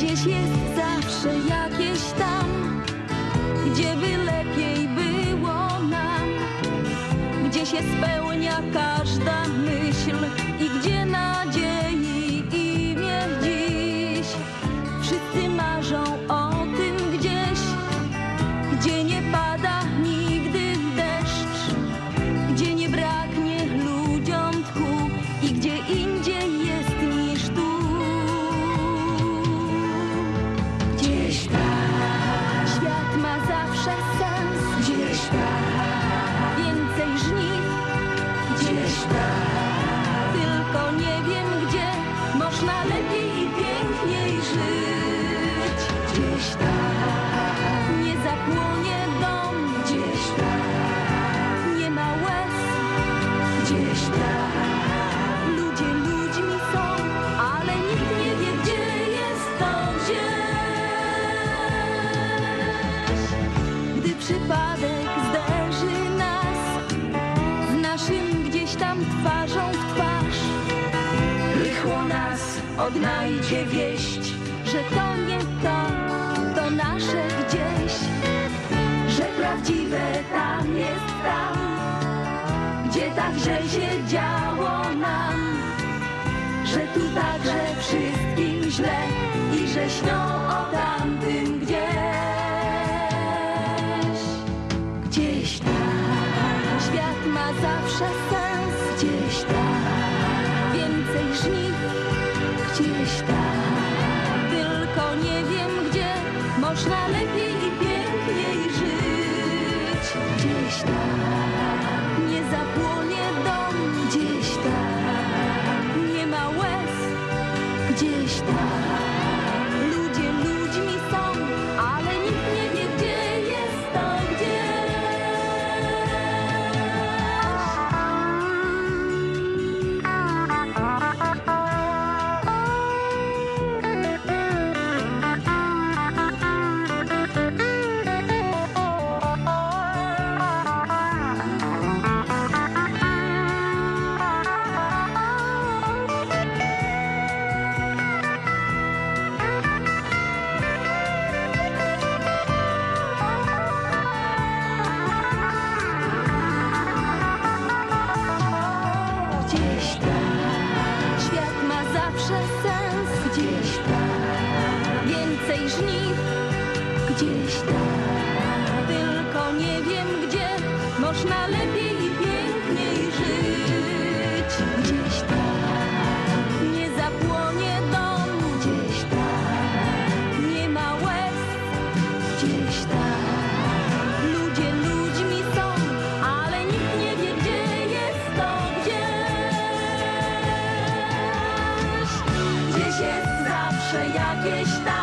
Gdzieś jest zawsze jakieś tam, gdzie by lepiej było nam, gdzie się spełnia każda przypadek zderzy nas z naszym gdzieś tam twarzą w twarz, Rychło nas odnajdzie wieść, że to nie to, to nasze gdzieś. że prawdziwe tam jest tam, gdzie tak źle się działo nam, że tu także wszystkim źle i że śnią Gdzieś tam, Świat ma zawsze sens, gdzieś tam, więcej żniw, gdzieś tam, tylko nie wiem gdzie można lepiej i piękniej żyć. gdzieś tam, Nie zapłonie dom, gdzieś tam, nie ma łez, gdzieś tam. ludzie ludźmi Gdzieś tam, Świat ma zawsze sens, gdzieś tam, więcej żniw, gdzieś tam, tylko nie wiem gdzie można lepiej i piękniej żyć. gdzieś tam, gdzieś jest zawsze jakieś tam.